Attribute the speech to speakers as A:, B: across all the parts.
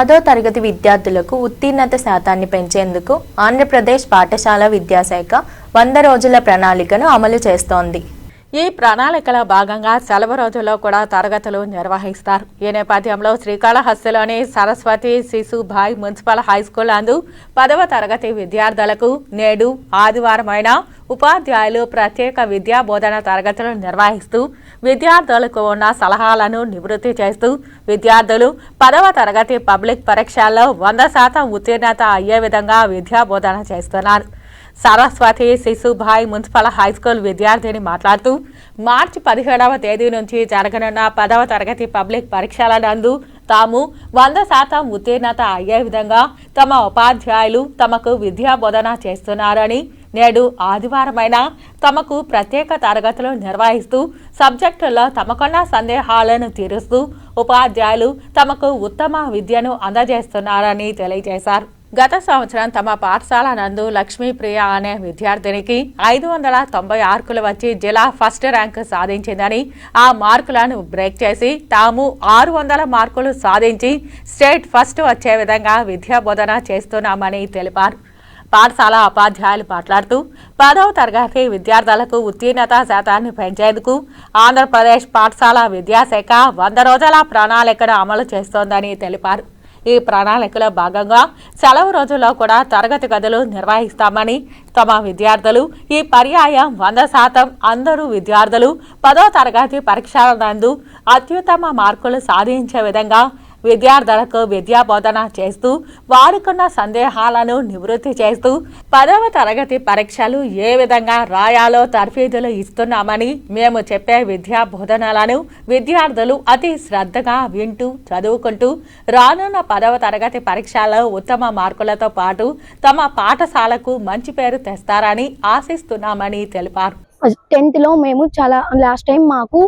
A: పదో తరగతి విద్యార్థులకు ఉత్తీర్ణత శాతాన్ని పెంచేందుకు ఆంధ్రప్రదేశ్ పాఠశాల విద్యాశాఖ వంద రోజుల ప్రణాళికను అమలు చేస్తోంది.
B: ఈ ప్రణాళికలో భాగంగా సెలవు రోజుల్లో కూడా తరగతులు నిర్వహిస్తారు. ఈ నేపథ్యంలో శ్రీకాళహస్తిలోని Saraswati Shishubhai municipal high school అందు పదవ తరగతి విద్యార్థులకు నేడు ఆదివారమైన ఉపాధ్యాయులు ప్రత్యేక విద్యా బోధన తరగతులు నిర్వహిస్తూ విద్యార్థులకు ఉన్న సలహాలను నివృత్తి చేస్తూ విద్యార్థులు పదవ తరగతి పబ్లిక్ పరీక్షల్లో వంద శాతం ఉత్తీర్ణత అయ్యే విధంగా విద్యా బోధన చేస్తున్నారు. Saraswati Shishubhai municipal high school విద్యార్థిని మాట్లాడుతూ మార్చి పదిహేడవ తేదీ నుంచి జరగనున్న పదవ తరగతి పబ్లిక్ పరీక్షల నందు తాము వంద శాతం ఉత్తీర్ణత అయ్యే విధంగా తమ ఉపాధ్యాయులు తమకు విద్యా బోధన చేస్తున్నారని నేడు ఆదివారమైన తమకు ప్రత్యేక తరగతులు నిర్వహిస్తూ సబ్జెక్టుల్లో తమకున్న సందేహాలను తీరుస్తూ ఉపాధ్యాయులు తమకు ఉత్తమ విద్యను అందజేస్తున్నారని తెలియజేశారు. గత సంవత్సరం తమ పాఠశాల నందు లక్ష్మీప్రియ అనే విద్యార్థినికి ఐదు వందల తొంభై ఆర్కులు వచ్చి జిల్లా ఫస్ట్ ర్యాంక్ సాధించిందని ఆ మార్కులను బ్రేక్ చేసి తాము ఆరు వందల మార్కులు సాధించి స్టేట్ ఫస్ట్ వచ్చే విధంగా విద్యా బోధన చేస్తున్నామని తెలిపారు. పాఠశాల ఉపాధ్యాయులు మాట్లాడుతూ పదవ తరగతి విద్యార్థులకు ఉత్తీర్ణత శాతాన్ని పెంచేందుకు ఆంధ్రప్రదేశ్ పాఠశాల విద్యాశాఖ వంద రోజుల ప్రణాళికను అమలు చేస్తోందని తెలిపారు. ఈ ప్రణాళికలో భాగంగా సెలవు రోజుల్లో కూడా తరగతి గదులు నిర్వహిస్తామని తమ విద్యార్థులు ఈ పర్యాయం వంద శాతం అందరూ విద్యార్థులు పదో తరగతి పరీక్షల నందు అత్యుత్తమ మార్కులు సాధించే విధంగా విద్యార్థులకు విద్యా బోధన చేస్తూ వారికున్న సందేహాలను నివృత్తి చేస్తూ పదవ తరగతి పరీక్షలు ఏ విధంగా రాయాలో తర్ఫీదులు ఇస్తున్నామని మేము చెప్పే విద్యా బోధనలను విద్యార్థులు అతి శ్రద్ధగా వింటూ చదువుకుంటూ రానున్న పదవ తరగతి పరీక్షల్లో ఉత్తమ మార్కులతో పాటు తమ పాఠశాలకు మంచి పేరు తెస్తారని ఆశిస్తున్నామని తెలిపారు.
C: టెన్త్లో మేము చాలా లాస్ట్ టైం మాకు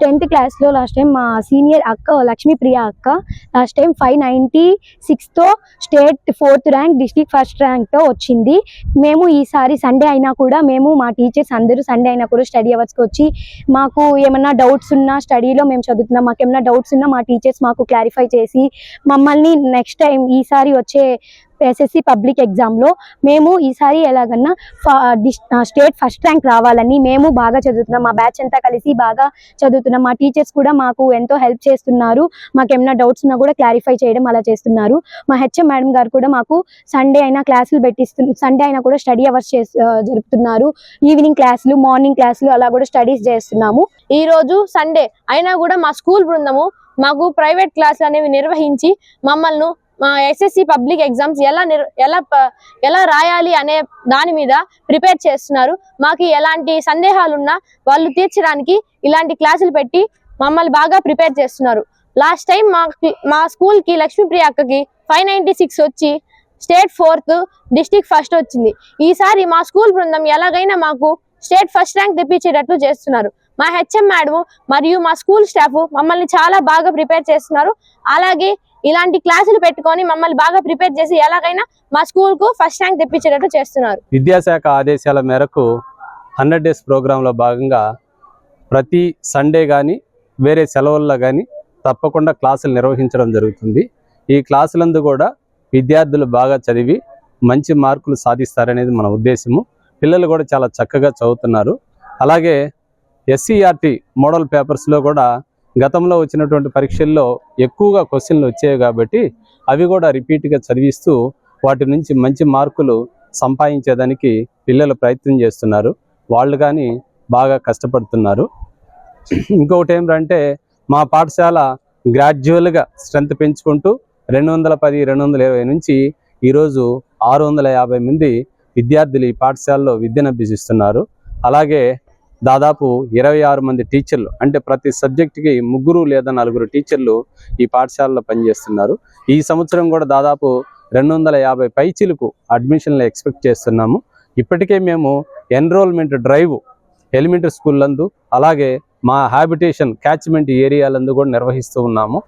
C: టెన్త్ క్లాస్లో లాస్ట్ టైం మా సీనియర్ అక్క లక్ష్మీప్రియ అక్క last time five ninety సిక్స్తో state fourth rank district first ర్యాంక్తో వచ్చింది. మేము ఈసారి సండే అయినా కూడా మేము మా టీచర్స్ అందరూ సండే అయినా కూడా స్టడీ అవర్స్కి వచ్చి మాకు ఏమన్నా డౌట్స్ ఉన్నా స్టడీలో మేము చదువుతున్నాం. మాకు ఏమన్నా డౌట్స్ ఉన్నా మా టీచర్స్ మాకు క్లారిఫై చేసి మమ్మల్ని నెక్స్ట్ టైం ఈసారి వచ్చే ఎస్ఎస్సి పబ్లిక్ ఎగ్జామ్లో మేము ఈసారి ఎలాగన్నా ఫ- స్టేట్ ఫస్ట్ ర్యాంక్ రావాలని మేము బాగా చదువుతున్నాం. మా బ్యాచ్ అంతా కలిసి బాగా చదువుతున్నాం. మా టీచర్స్ కూడా మాకు ఎంతో హెల్ప్ చేస్తున్నారు. మాకు ఏమైనా డౌట్స్ ఉన్నా కూడా క్లారిఫై చేయడం అలా చేస్తున్నారు. మా హెచ్ఎం మేడం గారు కూడా మాకు సండే అయినా క్లాసులు పెట్టిస్తు సండే అయినా కూడా స్టడీ అవర్స్ చేస్ జరుపుతున్నారు. ఈవినింగ్ క్లాసులు మార్నింగ్ క్లాసులు అలా కూడా స్టడీస్ చేస్తున్నాము.
D: ఈ రోజు సండే అయినా కూడా మా స్కూల్ బృందము మాకు ప్రైవేట్ క్లాసులు అనేవి నిర్వహించి మమ్మల్ని ఎస్ఎస్సి పబ్లిక్ ఎగ్జామ్స్ ఎలా నిర్ ఎలా ఎలా రాయాలి అనే దాని మీద ప్రిపేర్ చేస్తున్నారు. మాకు ఎలాంటి సందేహాలున్నా వాళ్ళు తీర్చడానికి ఇలాంటి క్లాసులు పెట్టి మమ్మల్ని బాగా ప్రిపేర్ చేస్తున్నారు. లాస్ట్ టైం మా మా స్కూల్కి లక్ష్మీప్రియ అక్కకి ఫైవ్ నైంటీ సిక్స్ వచ్చి స్టేట్ ఫోర్త్ డిస్టిక్ ఫస్ట్ వచ్చింది. ఈసారి మా స్కూల్ బృందం ఎలాగైనా మాకు స్టేట్ ఫస్ట్ ర్యాంక్ తెప్పించేటట్లు చేస్తున్నారు. మా హెచ్ఎం మేడం మరియు మా స్కూల్ స్టాఫ్ మమ్మల్ని చాలా బాగా ప్రిపేర్ చేస్తున్నారు. అలాగే ఇలాంటి క్లాసులు పెట్టుకొని మమ్మల్ని బాగా ప్రిపేర్ చేసి ఎలాగైనా మా స్కూల్కు ఫస్ట్ ర్యాంక్ తెప్పించేటట్టు చేస్తున్నారు.
E: విద్యాశాఖ ఆదేశాల మేరకు హండ్రెడ్ డేస్ ప్రోగ్రాంలో భాగంగా ప్రతి సండే కానీ వేరే సెలవుల్లో కానీ తప్పకుండా క్లాసులు నిర్వహించడం జరుగుతుంది. ఈ క్లాసులందు కూడా విద్యార్థులు బాగా చదివి మంచి మార్కులు సాధిస్తారనేది మన ఉద్దేశము. పిల్లలు కూడా చాలా చక్కగా చదువుతున్నారు. అలాగే ఎస్సీఆర్టీ మోడల్ పేపర్స్లో కూడా గతంలో వచ్చినటువంటి పరీక్షల్లో ఎక్కువగా క్వశ్చన్లు వచ్చాయి కాబట్టి అవి కూడా రిపీట్గా చదివిస్తూ వాటి నుంచి మంచి మార్కులు సంపాదించేదానికి పిల్లలు ప్రయత్నం చేస్తున్నారు. వాళ్ళు కానీ బాగా కష్టపడుతున్నారు. ఇంకొకటి ఏమిటంటే మా పాఠశాల గ్రాడ్యువల్గా స్ట్రెంత్ పెంచుకుంటూ రెండు వందల పది రెండు వందల ఇరవై నుంచి ఈరోజు ఆరు వందల యాభై మంది విద్యార్థులు ఈ పాఠశాలలో విద్యను అభ్యసిస్తున్నారు. అలాగే దాదాపు ఇరవై ఆరు మంది టీచర్లు అంటే ప్రతి సబ్జెక్టుకి ముగ్గురు లేదా నలుగురు టీచర్లు ఈ పాఠశాలలో పనిచేస్తున్నారు. ఈ సంవత్సరం కూడా దాదాపు రెండు వందల యాభై పైచీలకు అడ్మిషన్లు ఎక్స్పెక్ట్ చేస్తున్నాము. ఇప్పటికే మేము ఎన్రోల్మెంట్ డ్రైవ్ ఎలిమెంటరీ స్కూల్ నందు అలాగే మా హ్యాబిటేషన్ క్యాచ్మెంట్ ఏరియాలందు కూడా నిర్వహిస్తూ ఉన్నాము.